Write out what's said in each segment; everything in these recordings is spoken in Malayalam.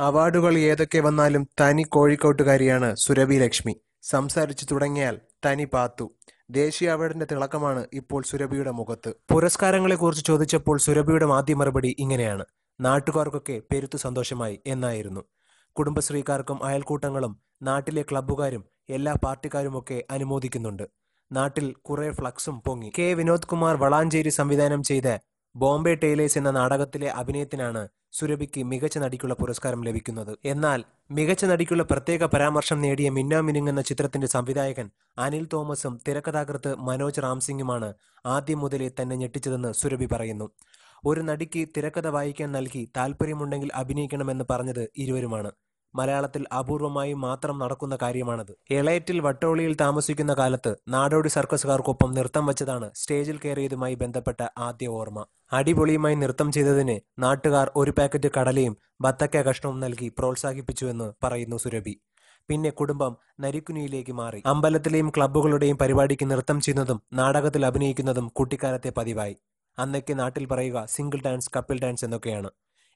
അവാർഡുകൾ ഏതൊക്കെ വന്നാലും തനി കോഴിക്കോട്ടുകാരിയാണ് സുരഭി ലക്ഷ്മി. സംസാരിച്ചു തുടങ്ങിയാൽ തനി പാത്തു. ദേശീയ അവാർഡിന്റെ തിളക്കമാണ് ഇപ്പോൾ സുരഭിയുടെ മുഖത്ത്. പുരസ്കാരങ്ങളെക്കുറിച്ച് ചോദിച്ചപ്പോൾ സുരഭിയുടെ ആദ്യ മറുപടി ഇങ്ങനെയാണ്. നാട്ടുകാർക്കൊക്കെ പെരുത്തു സന്തോഷമായി എന്നായിരുന്നു. കുടുംബശ്രീക്കാർക്കും അയൽക്കൂട്ടങ്ങളും നാട്ടിലെ ക്ലബ്ബുകാരും എല്ലാ പാർട്ടിക്കാരുമൊക്കെ അനുമോദിക്കുന്നുണ്ട്. നാട്ടിൽ കുറെ ഫ്ലക്സും പൊങ്ങി. കെ. വിനോദ് കുമാർ വളാഞ്ചേരി സംവിധാനം ചെയ്ത ബോംബെ ടൈലേഴ്സ് എന്ന നാടകത്തിലെ അഭിനയത്തിനാണ് സുരഭിക്ക് മികച്ച നടിക്കുള്ള പുരസ്കാരം ലഭിക്കുന്നത്. എന്നാൽ മികച്ച നടിക്കുള്ള പ്രത്യേക പരാമർശം നേടിയ മിന്നാ മിനുങ് എന്ന ചിത്രത്തിന്റെ സംവിധായകൻ അനിൽ തോമസും തിരക്കഥാകൃത്ത് മനോജ് റാംസിംഗുമാണ് ആദ്യം മുതലേ തന്നെ ഞെട്ടിച്ചതെന്ന് സുരഭി പറയുന്നു. ഒരു നടിക്ക് തിരക്കഥ വായിക്കാൻ നൽകി താല്പര്യമുണ്ടെങ്കിൽ അഭിനയിക്കണമെന്ന് പറഞ്ഞത് ഇരുവരുമാണ്. മലയാളത്തിൽ അപൂർവമായി മാത്രം നടക്കുന്ന കാര്യമാണത്. എളയറ്റിൽ വട്ടോളിയിൽ താമസിക്കുന്ന കാലത്ത് നാടോടി സർക്കസുകാർക്കൊപ്പം നൃത്തം വച്ചതാണ് സ്റ്റേജിൽ കയറിയതുമായി ബന്ധപ്പെട്ട ആദ്യ ഓർമ്മ. അടിപൊളിയുമായി നൃത്തം ചെയ്തതിന് നാട്ടുകാർ ഒരു പാക്കറ്റ് കടലയും ബത്തക്ക കഷ്ണവും നൽകി പ്രോത്സാഹിപ്പിച്ചുവെന്ന് പറയുന്നു സുരഭി. പിന്നെ കുടുംബം നരിക്കുനിയിലേക്ക് മാറി. അമ്പലത്തിലെയും ക്ലബ്ബുകളുടെയും പരിപാടിക്ക് നൃത്തം ചെയ്യുന്നതും നാടകത്തിൽ അഭിനയിക്കുന്നതും കുട്ടിക്കാലത്തെ പതിവായി. അന്നൊക്കെ നാട്ടിൽ പറയുക സിംഗിൾ ഡാൻസ് കപ്പിൾ ഡാൻസ് എന്നൊക്കെയാണ്.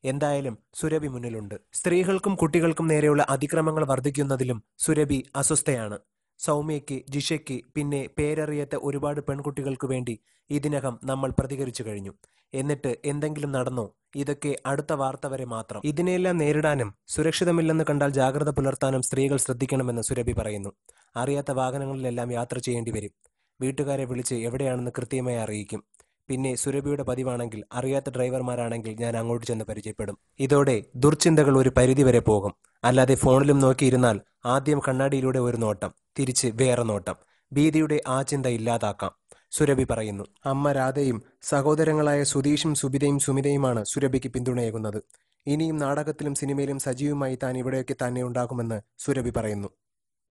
എന്തായാലും സുരഭി മുന്നിലുണ്ട്. സ്ത്രീകൾക്കും കുട്ടികൾക്കും നേരെയുള്ള അതിക്രമങ്ങൾ വർദ്ധിക്കുന്നതിലും സുരഭി അസ്വസ്ഥയാണ്. സൗമ്യയ്ക്ക് ജിഷയ്ക്ക് പിന്നെ പേരറിയാത്ത ഒരുപാട് പെൺകുട്ടികൾക്ക് വേണ്ടി ഇതിനകം നമ്മൾ പ്രതികരിച്ചു കഴിഞ്ഞു. എന്നിട്ട് എന്തെങ്കിലും നടന്നോ? ഇതൊക്കെ അടുത്ത വാർത്ത വരെ മാത്രം. ഇതിനെയെല്ലാം നേരിടാനും സുരക്ഷിതമില്ലെന്ന് കണ്ടാൽ ജാഗ്രത പുലർത്താനും സ്ത്രീകൾ ശ്രദ്ധിക്കണമെന്ന് സുരഭി പറയുന്നു. അറിയാത്ത വാഹനങ്ങളിലെല്ലാം യാത്ര ചെയ്യേണ്ടി വരും. വീട്ടുകാരെ വിളിച്ച് എവിടെയാണെന്ന് കൃത്യമായി അറിയിക്കും. പിന്നെ സുരഭിയുടെ പതിവാണെങ്കിൽ അറിയാത്ത ഡ്രൈവർമാരാണെങ്കിൽ ഞാൻ അങ്ങോട്ട് ചെന്ന് പരിചയപ്പെടും. ഇതോടെ ദുർചിന്തകൾ ഒരു പരിധിവരെ പോകും. അല്ലാതെ ഫോണിലും നോക്കിയിരുന്നാൽ ആദ്യം കണ്ണാടിയിലൂടെ ഒരു നോട്ടം തിരിച്ച് വേറെ നോട്ടം. ഭീതിയുടെ ആ ചിന്ത ഇല്ലാതാക്കാം. സുരഭി പറയുന്നു അമ്മ രാധയും സഹോദരങ്ങളായ സുധീഷും സുബിതയും സുമിതയുമാണ് സുരഭിക്ക് പിന്തുണയേകുന്നത്. ഇനിയും നാടകത്തിലും സിനിമയിലും സജീവമായി താൻ ഇവിടെയൊക്കെ തന്നെ ഉണ്ടാകുമെന്ന് സുരഭി പറയുന്നു.